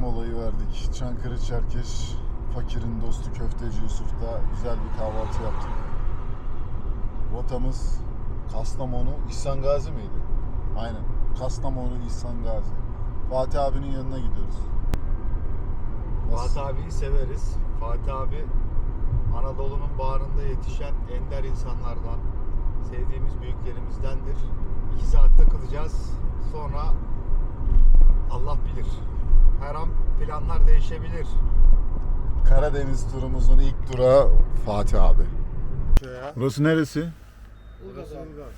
molayı verdik. Çankırı Çerkeş, fakirin dostu Köfteci Yusuf'ta güzel bir kahvaltı yaptık. Rotamız Kastamonu, İhsan Gazi miydi? Aynen. Kastamonu, İhsan Gazi. Fatih abinin yanına gidiyoruz. Nasıl? Fatih abiyi severiz. Fatih abi Anadolu'nun bağrında yetişen ender insanlardan, sevdiğimiz büyüklerimizdendir. İki saat takılacağız. Sonra Allah bilir. Her an planlar değişebilir. Karadeniz turumuzun ilk durağı Fatih abi. Burası neresi? Burası Ilgaz.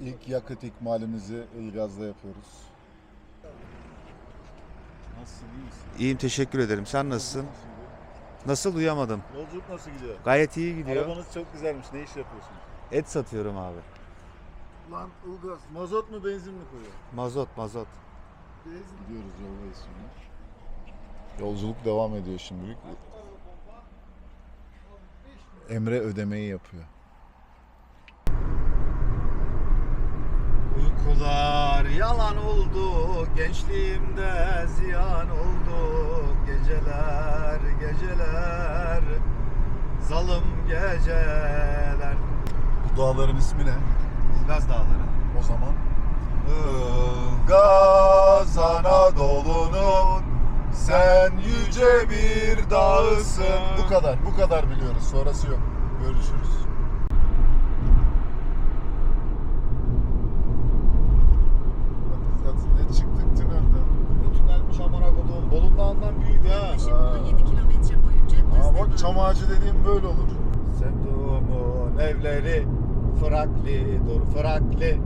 İlk yakıt ikmalimizi Ilgaz'da yapıyoruz. Nasılsın, iyi misin? İyiyim teşekkür ederim. Sen nasılsın? Nasıl uyamadım? Yolculuk nasıl gidiyor? Gayet iyi gidiyor. Arabanız çok güzelmiş. Ne iş yapıyorsunuz? Et satıyorum abi. Lan Ilgaz mazot mu benzin mi koyuyor? Mazot mazot. Gidiyoruz yoldayız şimdi. Yolculuk devam ediyor şimdilik. Emre ödemeyi yapıyor. Uykular yalan oldu, gençliğimde ziyan oldu. Geceler, geceler, zalim geceler. Bu dağların ismi ne? Ilgaz Dağları. O zaman Ilgaz Anadolu'nun sen yüce bir dağısın. Bu kadar, bu kadar biliyoruz. Sonrası yok. Görüşürüz. Ne çıktık tünelden? Ne tünelmiş amına koduğum. Bolu Dağı'ndan büyük ha. Yaklaşık 17 kilometre boyunca düz Aa, bak çam ağacı dediğim böyle olur. Sevduğumun evleri frakli dur frakli.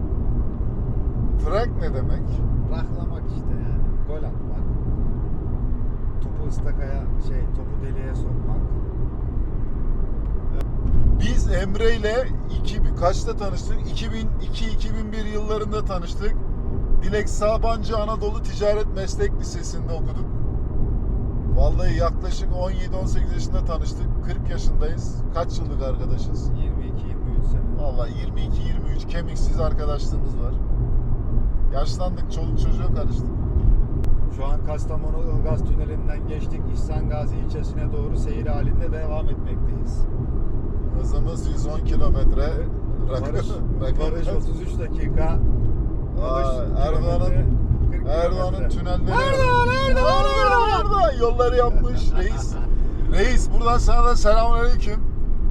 Frank ne demek? Raklamak işte yani. Gol atmak. Topu ıstakaya şey topu deliğe sokmak. Biz Emre ile iki, kaçta tanıştık? 2002-2001 yıllarında tanıştık. Dilek Sabancı Anadolu Ticaret Meslek Lisesi'nde okuduk. Vallahi yaklaşık 17-18 yaşında tanıştık. 40 yaşındayız. Kaç yıllık arkadaşız? 22-23 sene. Vallahi 22-23 kemiksiz arkadaşlığımız var. Yaşlandık, çoluk çocuğa karıştık. Şu an Kastamonu Ilgaz Tüneli'nden geçtik. İhsan Gazi ilçesine doğru seyir halinde devam etmekteyiz. Hızımız 110 kilometre. Barış, Barış 33 dakika. Erdoğan'ın 40 Erdoğan'ın tünelleri Erdoğan, Erdoğan, Erdoğan, Erdoğan yolları yapmış reis. Reis buradan sana da selamünaleyküm.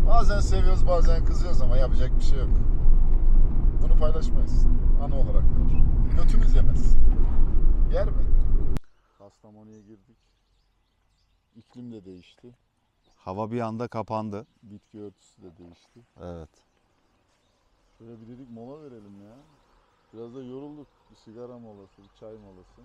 Bazen seviyoruz bazen kızıyoruz ama yapacak bir şey yok. Bunu paylaşmayız. Anı olarak. Götümüz yemez. Yer mi? Kastamonu'ya girdik. İklim de değişti. Hava bir anda kapandı. Bitki örtüsü de değişti. Evet. Şöyle bir dedik mola verelim ya. Biraz da yorulduk. Bir sigara molası, bir çay molası.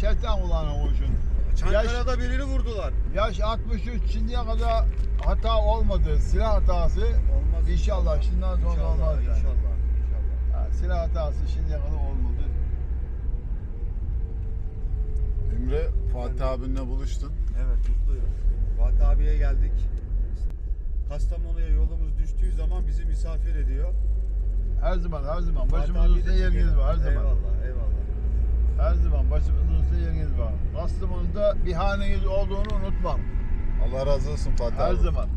Şeytan ulan o işin. Çankaya'da birini vurdular. Yaş 63 şimdiye kadar hata olmadı. Silah hatası. Olmaz İnşallah şimdiden sonra İnşallah, olmaz yani. İnşallah. Silah hatası şimdiye kadar olmadı. Emre, Fatih abinle buluştun. Evet mutluyum. Fatih abiye geldik. Kastamonu'ya yolumuz düştüğü zaman bizi misafir ediyor. Her zaman her zaman başımızın üstünde yeriniz var her zaman. Eyvallah eyvallah. Her zaman başımızın üstünde yeriniz var. Kastamonu'da bir haneniz olduğunu unutmam. Allah razı olsun Fatih Her abi. zaman.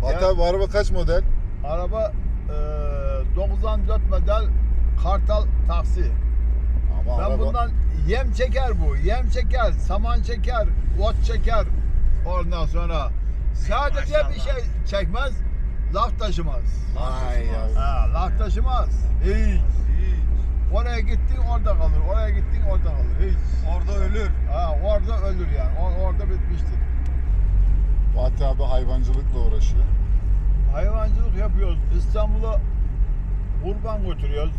Fatih Ya- abi bu araba kaç model? Araba e, 94 model Kartal taksi. Ama Ben araba... bundan yem çeker bu. Yem çeker, saman çeker, ot çeker. Ondan sonra sadece bir şey çekmez, laf taşımaz. Ay. Ha, laf taşımaz. Hiç. Oraya gittin orada kalır, oraya gittin orada kalır. Hiç. Orada ölür. Ha, orada ölür yani. O- orada bitmiştir. Fatih abi hayvancılıkla uğraşıyor. Hayvancılık yapıyoruz. İstanbul'a kurban götürüyoruz.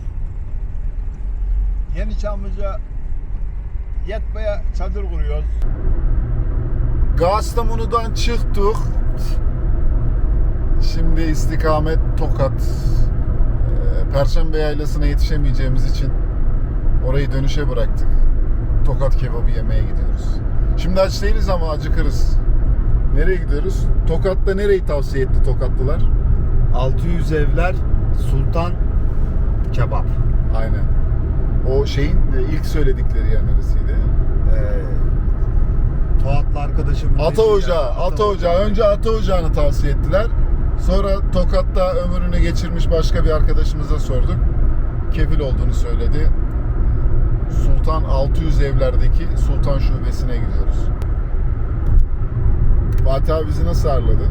Yeni Çamlıca Yetme'ye çadır kuruyoruz. Kastamonu'dan çıktık. Şimdi istikamet Tokat. Ee, Perşembe yaylasına yetişemeyeceğimiz için orayı dönüşe bıraktık. Tokat kebabı yemeye gidiyoruz. Şimdi aç değiliz ama acıkırız. Nereye gidiyoruz? Tokat'ta nereyi tavsiye etti Tokatlılar? 600 evler Sultan Kebap. Aynen. O şeyin e, ilk söyledikleri yer neresiydi? Ee, Toatlı arkadaşım. Ata Ocağı, Ata Ocağı. Önce Ata Ocağı'nı tavsiye ettiler. Sonra Tokat'ta ömrünü geçirmiş başka bir arkadaşımıza sorduk. Kefil olduğunu söyledi. Sultan 600 evlerdeki Sultan Şubesi'ne gidiyoruz. Fatih abi bizi nasıl ağırladı?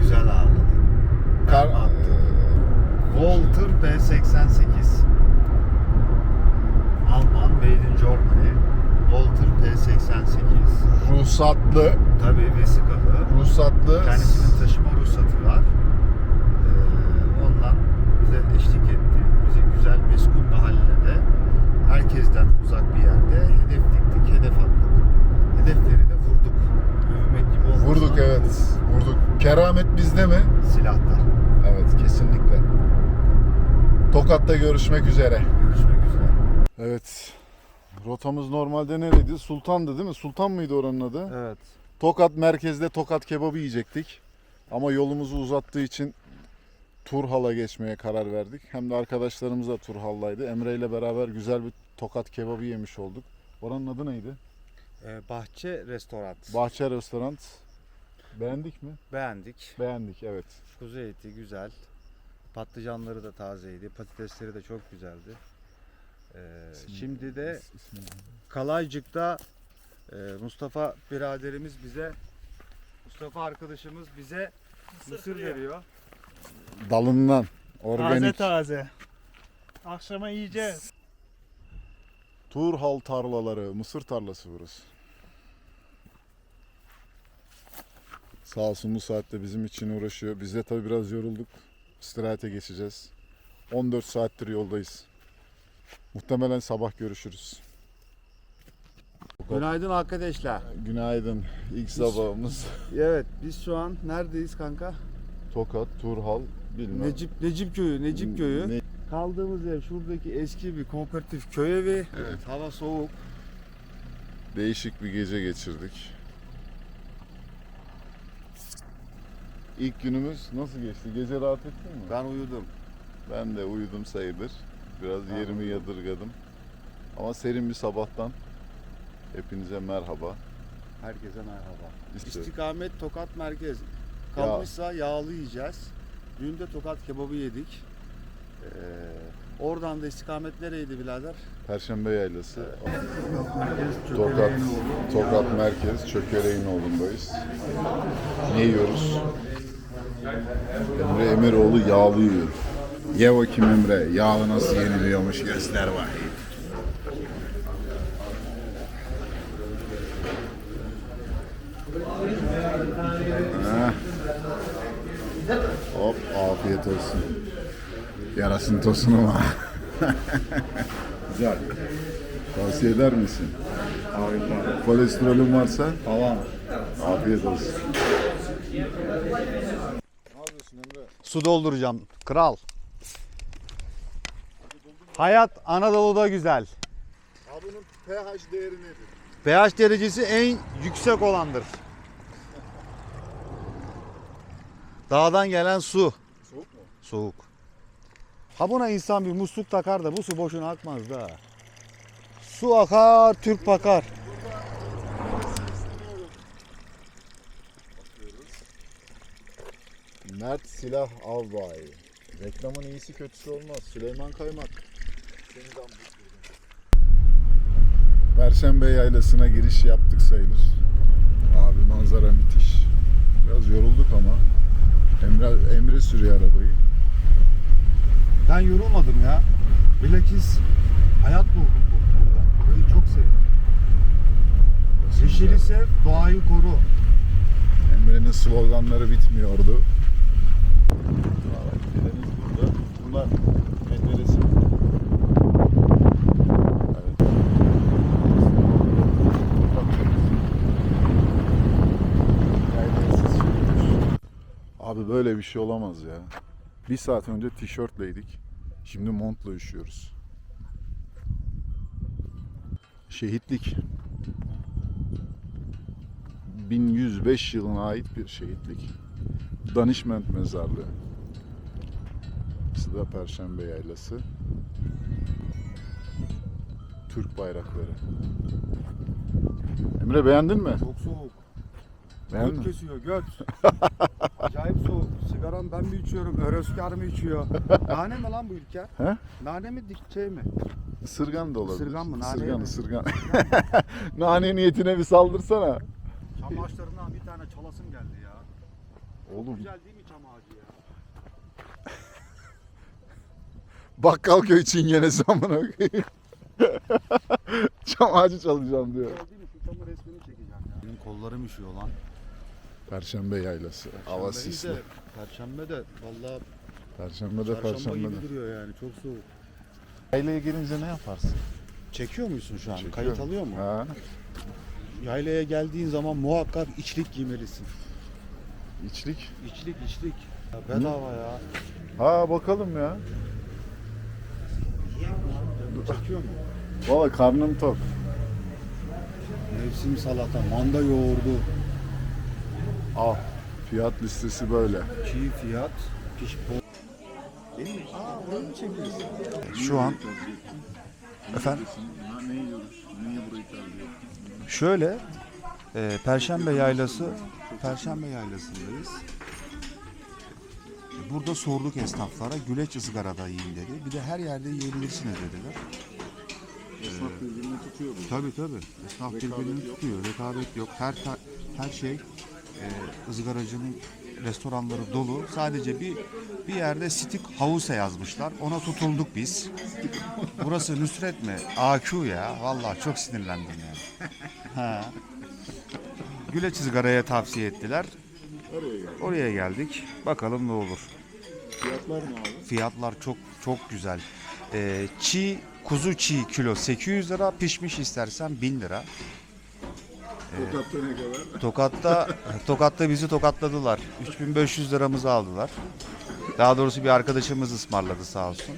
Güzel ağırladı. Kar, Attı. Eee, Walter P88 Alman Made in Germany Walter P88 ruhsatlı, Tabii vesikalı ruhsatlı Kendisinin taşıma ruhsatı var ee, Ondan bize eşlik etti Bizi güzel meskun mahallede Herkesten uzak bir yerde Hedef diktik, hedef attık Hedefleri de vurduk Övmek gibi olmasın Vurduk ama evet. Vurduk. Keramet bizde mi? Silahta Evet kesinlikle. Tokat'ta görüşmek üzere. Görüşmek üzere Evet. Rotamız normalde nereydi? Sultan'dı değil mi? Sultan mıydı oranın adı? Evet Tokat merkezde Tokat kebabı yiyecektik. Ama yolumuzu uzattığı için Turhal'a geçmeye karar verdik. Hem de arkadaşlarımız da Turhal'daydı. Emre ile beraber güzel bir Tokat kebabı yemiş olduk. Oranın adı neydi? Ee, bahçe restoran. Bahçe Restoran. Beğendik mi? Beğendik. Beğendik evet. Kuzu eti güzel. Patlıcanları da tazeydi. Patatesleri de çok güzeldi. Ee, şimdi de? Kalaycık'ta e, Mustafa biraderimiz bize Mustafa arkadaşımız bize mısır veriyor. dalından Taze organik. taze. Akşama yiyeceğiz. Turhal tarlaları, mısır tarlası burası. Sağ olsun bu saatte bizim için uğraşıyor. Biz de tabii biraz yorulduk. İstirahate geçeceğiz. 14 saattir yoldayız. Muhtemelen sabah görüşürüz. Günaydın arkadaşlar. Günaydın. İlk sabahımız. Evet biz şu an neredeyiz kanka? Tokat, Turhal, bilmem. Necip Necip köyü, Necip köyü. Ne- Kaldığımız ev şuradaki eski bir kooperatif köy evi. Evet. Hava soğuk. Değişik bir gece geçirdik. İlk günümüz nasıl geçti? Gece rahat ettin mi? Ben uyudum. Ben de uyudum sayılır. Biraz yerimi yadırgadım. Ama serin bir sabahtan hepinize merhaba. Herkese merhaba. İşte İstikamet Tokat Merkez. Kalmışsa yağlı yiyeceğiz. Dün de Tokat kebabı yedik. Ee, oradan da istikamet nereydi birader? Perşembe Yaylası, Tokat, Tokat Merkez, Çökereğinoğlu'ndayız. Ne yiyoruz? Emre Emiroğlu yağlı yiyor. Ye bakayım Emre, yağlı nasıl yeniliyormuş göster. Heh. Hop afiyet olsun. Yarasın tosunu var. Güzel. Tavsiye eder misin? Kolesterolün varsa Tamam afiyet olsun. Ne yapıyorsun Emre? Su dolduracağım. Kral. Hayat Anadolu'da güzel. Abi bunun pH değeri nedir? pH derecesi en yüksek olandır. Dağdan gelen su. Soğuk mu? Soğuk. Ha buna insan bir musluk takar da bu su boşuna akmaz da. Su akar, Türk bakar. Mert Silah Albay. Reklamın iyisi kötüsü olmaz. Süleyman Kaymak. Perşembe Yaylası'na giriş yaptık sayılır. Abi manzara müthiş. Biraz yorulduk ama. Emre, Emre sürüyor arabayı. Ben yorulmadım ya. Bilakis hayat buldum bu burada. Burayı çok sevdim. Yeşili sev, doğayı koru. Emre'nin sloganları bitmiyordu. Deniz burada. Bunlar menderesi. Evet. Yaylaya çökmüş. Abi böyle bir şey olamaz ya. Bir saat önce tişörtleydik. Şimdi montla üşüyoruz. Şehitlik. 1105 yılına ait bir şehitlik. Danişment Mezarlığı. Burası da Perşembe Yaylası. Türk bayrakları. Emre beğendin mi? Çok soğuk. Beğendin Göt mi? kesiyor göt. Acayip soğuk. Sigaram ben mi içiyorum? Öröskar mı içiyor? Nane mi lan bu İlker? He? Nane mi dik şey mi? Isırgan da olabilir. Isırgan mı? Nane Isırgan, mi? ısırgan. Nane niyetine bir saldırsana. Çam ağaçlarından bir tane çalasım geldi ya. Oğlum Güzel değil mi çam ağacı ya? Bakkalköy çingenesi amına koyayım. Çam ağacı çalacağım diyor. Güzel değil mi? Şu çamın resmini çekeceğim ya. Benim kollarım üşüyor lan. Perşembe yaylası. Hava Perşembeyi sisli. de, Perşembe de vallahi Perşembe de çarşamba perşembe gibi de. duruyor yani çok soğuk. Yaylaya girince ne yaparsın? Çekiyor musun şu an? Kayıt alıyor mu? Ha, Yaylaya geldiğin zaman muhakkak içlik giymelisin. içlik. İçlik içlik. Ya bedava ya. Ha bakalım ya. Çekiyor mu? Valla karnım tok. Mevsim salata, manda yoğurdu, Al. Fiyat listesi böyle. çiğ fiyat, piş Değil mi? Aa, burayı mı çekiyorsun? Şu an Efendim? Ne yiyoruz? Niye burayı tercih? Şöyle, e, Perşembe Yaylası, Perşembe Yaylası'ndayız. Burada sorduk esnaflara, güleç ızgarada yiyin dedi. Bir de her yerde yiyebilirsiniz dediler. Esnaf birbirini tutuyor bu. Tabii tabii. Esnaf birbirini tutuyor. Rekabet yok. Her her şey e, ızgaracının restoranları dolu. Sadece bir bir yerde Stick House yazmışlar. Ona tutulduk biz. Burası Nusret mi? AQ ya. Vallahi çok sinirlendim yani. ha. Güleç ızgaraya tavsiye ettiler. Oraya gel. Oraya geldik. Bakalım ne olur. Fiyatlar ne abi? Fiyatlar çok çok güzel. Ee, çiğ kuzu çiğ kilo 800 lira, pişmiş istersen 1000 lira. Tokat'ta ne kadar? Tokat'ta Tokat'ta bizi tokatladılar. 3500 liramızı aldılar. Daha doğrusu bir arkadaşımız ısmarladı sağ olsun.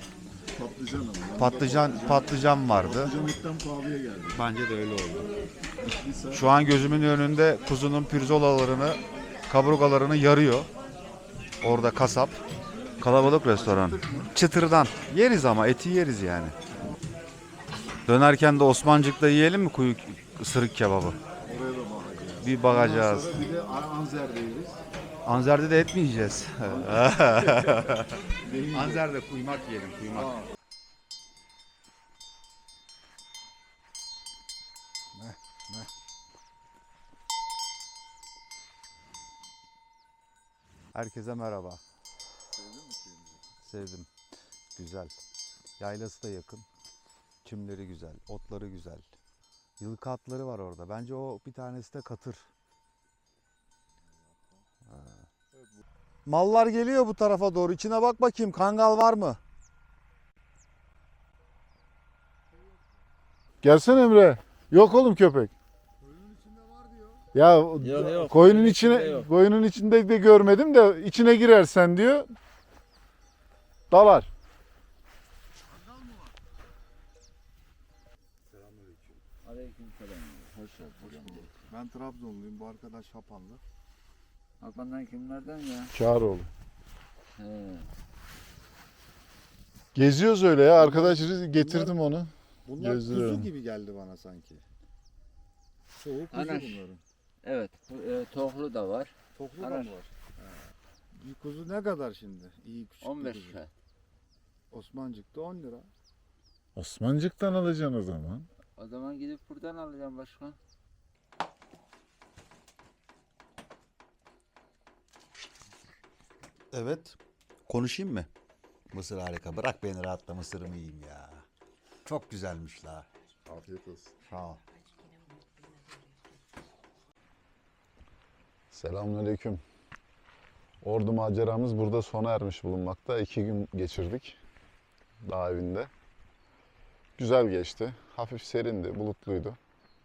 Patlıcan ama. Patlıcan patlıcan vardı. Patlıcanlıktan pahalıya geldi. Bence de öyle oldu. Şu an gözümün önünde kuzunun pirzolalarını, kaburgalarını yarıyor. Orada kasap. Kalabalık restoran. Çıtırdan. Yeriz ama eti yeriz yani. Dönerken de Osmancık'ta yiyelim mi kuyu ısırık kebabı? Bakacağız. Bir bakacağız. Sonra bir de Anzer'deyiz. Anzer'de de et mi yiyeceğiz? Anzer'de kuymak yiyelim kuymak. Herkese merhaba. Sevdim. Güzel. Yaylası da yakın. Çimleri güzel, otları güzel. Yılkı atları var orada. Bence o bir tanesi de katır. Ha. Mallar geliyor bu tarafa doğru. İçine bak bakayım kangal var mı? Gelsene Emre. Yok oğlum köpek. Ya yok. koyunun içine İçinde yok. koyunun içinde de görmedim de içine girersen diyor. Dalar. Ben Trabzonluyum. Bu arkadaş Hapanlı. Hakan'dan kimlerden ya? Çağrıoğlu. He. Geziyoruz öyle ya. Arkadaş getirdim onu. Bunlar Gezdiriyorum. kuzu gibi geldi bana sanki. Soğuk kuzu Anaş. bunların. Evet. bu, E, tohlu da var. Toklu da Anaş. mı var? Bir kuzu ne kadar şimdi? İyi küçük bir 15 kuzu. lira. Osmancık'ta 10 lira. Osmancık'tan alacaksın o zaman. O zaman gidip buradan alacağım başkan. Evet. Konuşayım mı? Mısır harika. Bırak beni rahatla mısırımı yiyeyim ya. Çok güzelmiş la. Afiyet olsun. Sağ ol. Selamünaleyküm. Ordu maceramız burada sona ermiş bulunmakta. İki gün geçirdik dağ evinde. Güzel geçti. Hafif serindi, bulutluydu.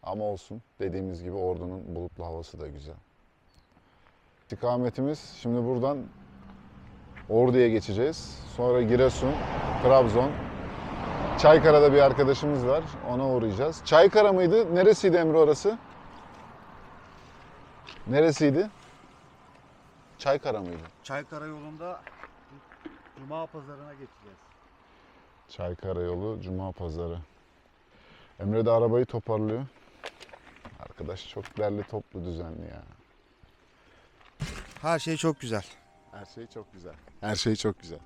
Ama olsun. Dediğimiz gibi Ordu'nun bulutlu havası da güzel. İstikametimiz şimdi buradan Ordu'ya geçeceğiz. Sonra Giresun, Trabzon. Çaykara'da bir arkadaşımız var. Ona uğrayacağız. Çaykara mıydı? Neresiydi Emre orası? Neresiydi? Çaykara mıydı? Çaykara yolunda Cuma pazarına geçeceğiz. Çaykara yolu Cuma pazarı. Emre de arabayı toparlıyor. Arkadaş çok derli toplu düzenli ya. Her şey çok güzel. Her şey çok güzel. Her şey çok güzel.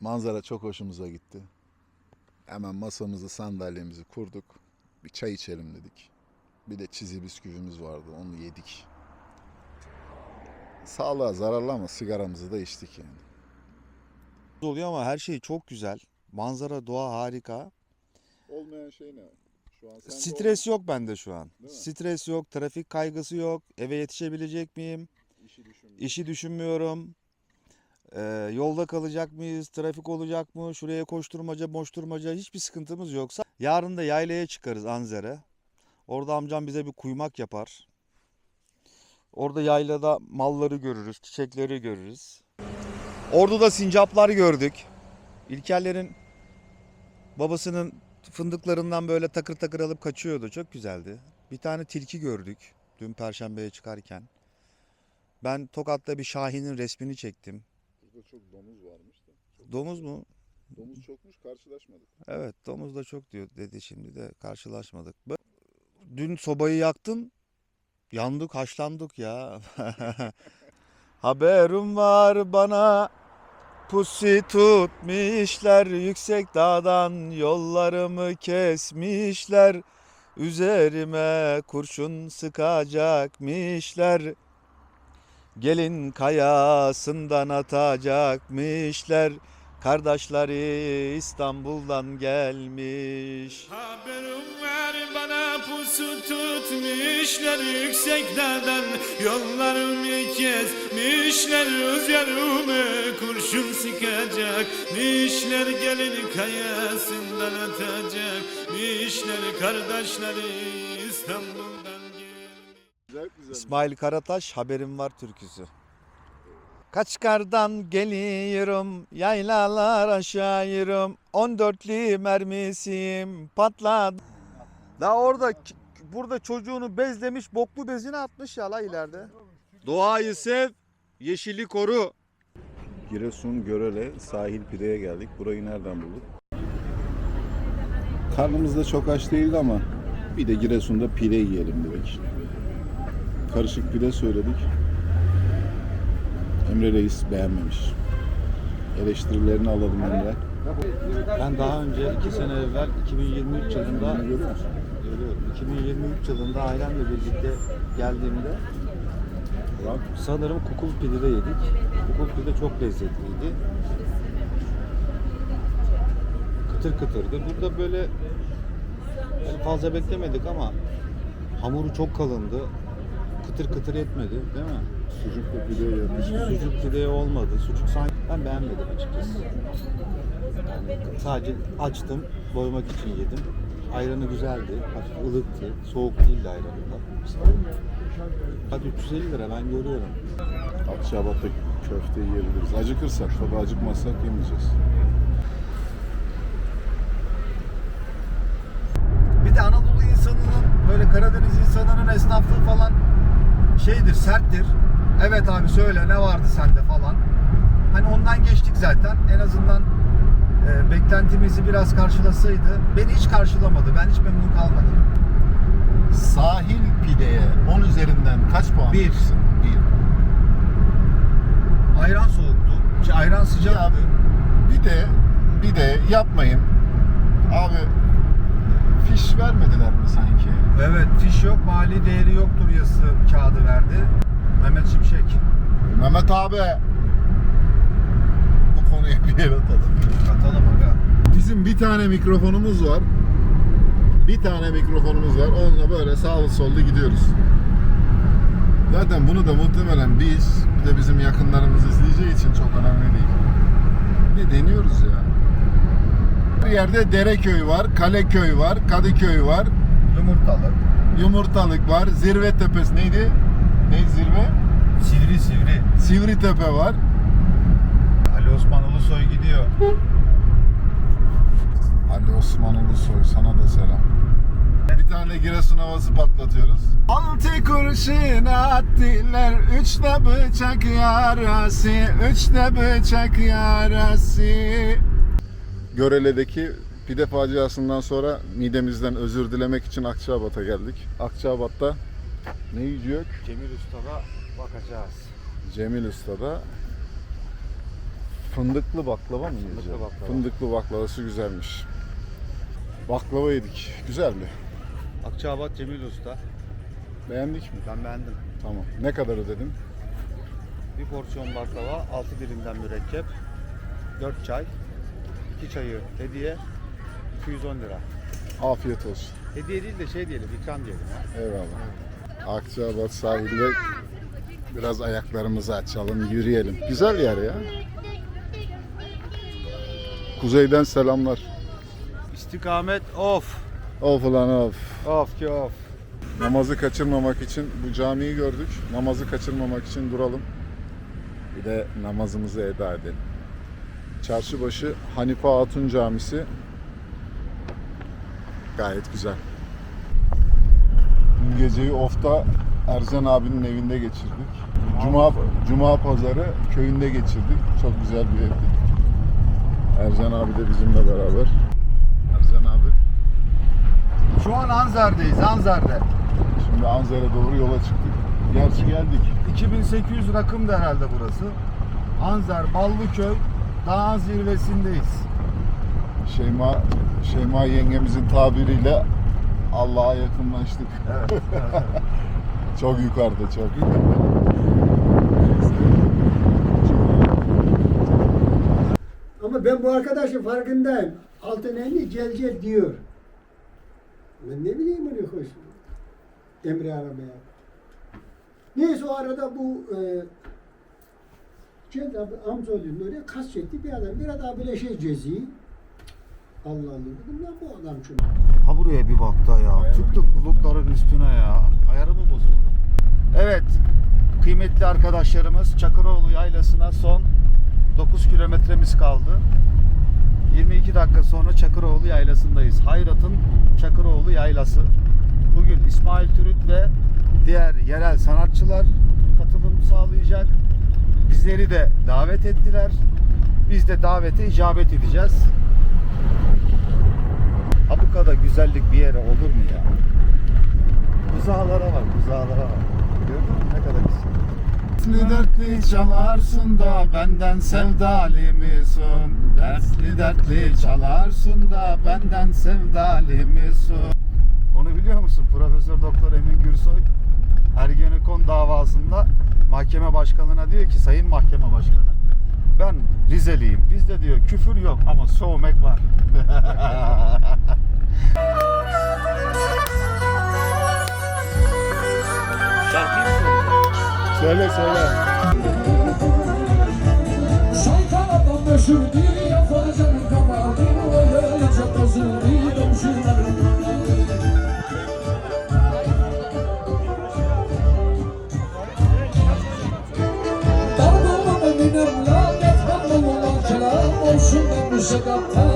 Manzara çok hoşumuza gitti. Hemen masamızı, sandalyemizi kurduk. Bir çay içelim dedik. Bir de çizi bisküvimiz vardı. Onu yedik. Sağlığa zararlı ama sigaramızı da içtik yani. Oluyor ama her şey çok güzel. Manzara, doğa harika. Olmayan şey ne? Şu an Stres yok bende şu an. Değil mi? Stres yok, trafik kaygısı yok. Eve yetişebilecek miyim? işi. İşi düşünmüyorum. Ee, yolda kalacak mıyız? Trafik olacak mı? Şuraya koşturmaca, boşturmaca hiçbir sıkıntımız yoksa. Yarın da yaylaya çıkarız Anzer'e. Orada amcam bize bir kuymak yapar. Orada yaylada malları görürüz, çiçekleri görürüz. Ordu'da sincaplar gördük. İlkerlerin babasının fındıklarından böyle takır takır alıp kaçıyordu. Çok güzeldi. Bir tane tilki gördük dün perşembeye çıkarken. Ben Tokat'ta bir Şahin'in resmini çektim. Burada çok domuz varmış da. Çok Domuz mu? Domuz çokmuş karşılaşmadık. Evet domuz da çok diyor dedi şimdi de karşılaşmadık. Dün sobayı yaktım. Yandık haşlandık ya. Haberim var bana Pusi tutmuşlar yüksek dağdan yollarımı kesmişler Üzerime kurşun sıkacakmışlar Gelin kayasından atacakmışlar Kardeşleri İstanbul'dan gelmiş. Haberim var bana pusu tutmuşlar yüksek dağdan Yollarımı kesmişler üzerime kurşun sıkacakmışlar Gelin kayasından atacakmışlar Kardeşleri güzel. İsmail Karataş haberim var türküsü. Kaçkardan geliyorum, yaylalar aşağıyırım, 14'lü mermisim patladı. Daha orada burada çocuğunu bezlemiş, boklu bezini atmış ya la ileride. Doğayı sev, yeşili koru. Giresun Görele sahil pideye geldik. Burayı nereden bulduk? Karnımız da çok aç değildi ama bir de Giresun'da pide yiyelim dedik. Karışık pide söyledik. Emre Reis beğenmemiş. Eleştirilerini alalım Emre. Ben daha önce iki sene evvel 2023 yılında görüyorum. 2023 yılında ailemle birlikte geldiğimde sanırım kukul pidede yedik. Kukul pide çok lezzetliydi. Kıtır kıtırdı. Burada böyle yani fazla beklemedik ama hamuru çok kalındı. Kıtır kıtır etmedi değil mi? Sucuklu pide yemiş. Sucuk pide olmadı. Sucuk sanki ben beğenmedim açıkçası. Yani sadece açtım, doymak için yedim. Ayranı güzeldi, hafif ılıktı, soğuk değildi ayranı da. Hadi 350 lira ben görüyorum. Akçabat'ta köfte yiyebiliriz. Acıkırsak tabii acıkmazsak yemeyeceğiz. Bir de Anadolu Karadeniz insanının esnaflığı falan şeydir, serttir. Evet abi söyle ne vardı sende falan. Hani ondan geçtik zaten. En azından e, beklentimizi biraz karşılasaydı. Beni hiç karşılamadı. Ben hiç memnun kalmadım. Sahil pideye 10 üzerinden kaç puan Bir. verirsin? Bir. Ayran soğuktu. Şey, ayran sıcaktı. Bir de bir de yapmayın. Abi fiş vermediler mi sanki? Evet fiş yok, mali değeri yoktur yazısı kağıdı verdi. Mehmet Şimşek. Mehmet abi bu konuya bir el atalım. Katalım aga. Bizim bir tane mikrofonumuz var. Bir tane mikrofonumuz var. Onunla böyle sağlı sollu gidiyoruz. Zaten bunu da muhtemelen biz bir de bizim yakınlarımız izleyeceği için çok önemli değil. De deniyoruz ya. Bir yerde Dereköy var, Kaleköy var, Kadıköy var, Yumurtalı. Yumurtalık var, Zirve Tepesi neydi? Neydi zirve? Sivri sivri. Sivri Tepe var. Ali Osman Ulusoy gidiyor. Ali Osman Ulusoy sana da selam. Bir tane Giresun havası patlatıyoruz. Altı kurşun attılar, üçte bıçak yarası, üçte bıçak yarası. Görele'deki pide faciasından sonra midemizden özür dilemek için Akçabat'a geldik. Akçabat'ta ne yiyecek? Cemil Usta'da bakacağız. Cemil Usta'da fındıklı baklava mı yiyeceğiz? baklava. Fındıklı baklavası güzelmiş. Baklava yedik. Güzeldi. Akçabat Cemil Usta. Beğendik mi? Ben beğendim. Tamam. Ne kadar ödedin? Bir porsiyon baklava, 6 dilimden mürekkep, 4 çay, 2 çayı hediye, 210 lira. Afiyet olsun. Hediye değil de şey diyelim, ikram diyelim ya. Eyvallah. Akçabat sahilde biraz ayaklarımızı açalım, yürüyelim. Güzel yer ya. Kuzeyden selamlar. İstikamet of. Of ulan of. Of ki of. Namazı kaçırmamak için bu camiyi gördük. Namazı kaçırmamak için duralım. Bir de namazımızı eda edelim. Çarşıbaşı Hanife Hatun Camisi gayet güzel. Dün geceyi Of'ta Ercan abinin evinde geçirdik. Cuma Cuma pazarı köyünde geçirdik. Çok güzel bir evdi. Ercan abi de bizimle beraber. Ercan abi Şu an Anzar'dayız, Anzar'da. Şimdi Anzar'a doğru yola çıktık. Gerçi geldik. 2800 rakımdı herhalde burası. Anzar, Ballıköy, dağın zirvesindeyiz. Şeyma Şeyma yengemizin tabiriyle Allah'a yakınlaştık. Evet. Çok yukarıda, çok. Ama ben bu arkadaşın farkındayım. Altın elli gel gel diyor. Ben ne bileyim öyle hoş. Emre aramaya. Neyse o arada bu e, Cez abi amcaoğlunun oraya kastetli bir adam. Bir daha böyle şey cezi. Allah Allah dedim lan bu adam şunu. Ha buraya bir bak da ya. Çıktık bulutların üstüne ya. Ayarı mı bozuldu? Evet. Kıymetli arkadaşlarımız Çakıroğlu Yaylası'na son 9 kilometremiz kaldı. 22 dakika sonra Çakıroğlu Yaylası'ndayız. Hayrat'ın Çakıroğlu Yaylası. Bugün İsmail Türüt ve diğer yerel sanatçılar katılım sağlayacak. Bizleri de davet ettiler. Biz de davete icabet edeceğiz. Ha bu kadar güzellik bir yere olur mu ya? Buzağlara bak, buzağlara bak. Gördün mü ne kadar güzel. Dertli dertli çalarsın da benden sevdali misin? Dertli dertli çalarsın da benden sevdali misin? Onu biliyor musun? Profesör Doktor Emin Gürsoy Ergenekon davasında mahkeme başkanına diyor ki sayın mahkeme başkanı ben Rizeliyim. Bizde diyor küfür yok ama sövmek var. Söyle söyle. Şeytan adam meşhur değil olsun ben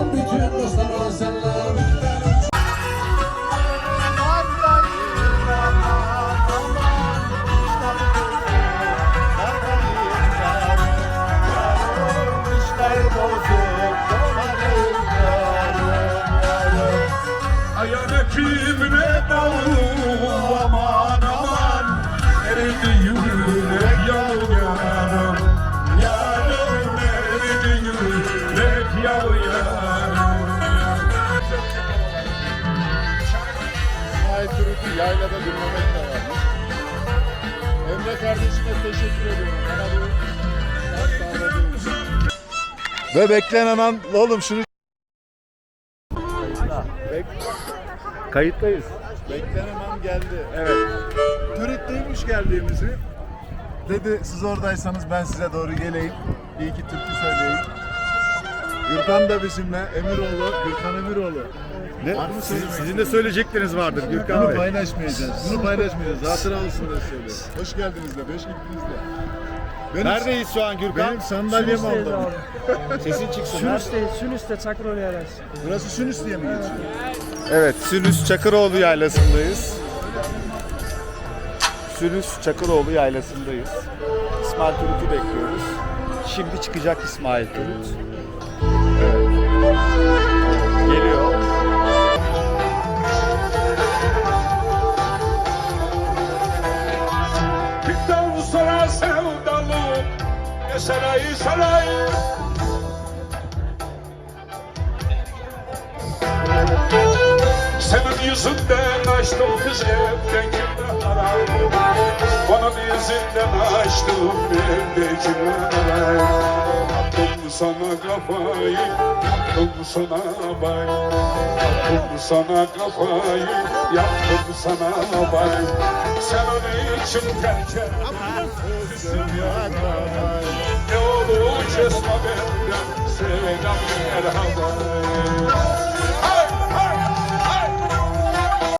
Ve beklenen an oğlum şunu Kayıttayız. beklenen an geldi. Evet. Türüt duymuş geldiğimizi. Dedi siz oradaysanız ben size doğru geleyim. Bir iki türkü söyleyeyim. Gürkan da bizimle. Emiroğlu. Gürkan Emiroğlu. Ne? Var mı söylemek Sizin de söyleyecekleriniz vardır Gürkan Bunu Bey. paylaşmayacağız. Bunu paylaşmayacağız. Hatıra olsun diye söylüyorum. Hoş geldiniz de. Beş gittiniz de. Benim, Neredeyiz şu an Gürkan? Benim sandalyem aldım. Sesin çıksın. Nerede? Sünüste, Sünüste Çakroğlu Yaras. Burası Sünüs diye mi geçiyor? Evet, Sülüs Çakıroğlu Yaylası'ndayız. Sülüs Çakıroğlu Yaylası'ndayız. İsmail Turut'u bekliyoruz. Şimdi çıkacak İsmail Turut. Sana kafayı Yaptım sana bay Yaptım sana kafayı Yaptım sana bay Sen onun için terk ettin Ne kesme benden Sevdam merhaba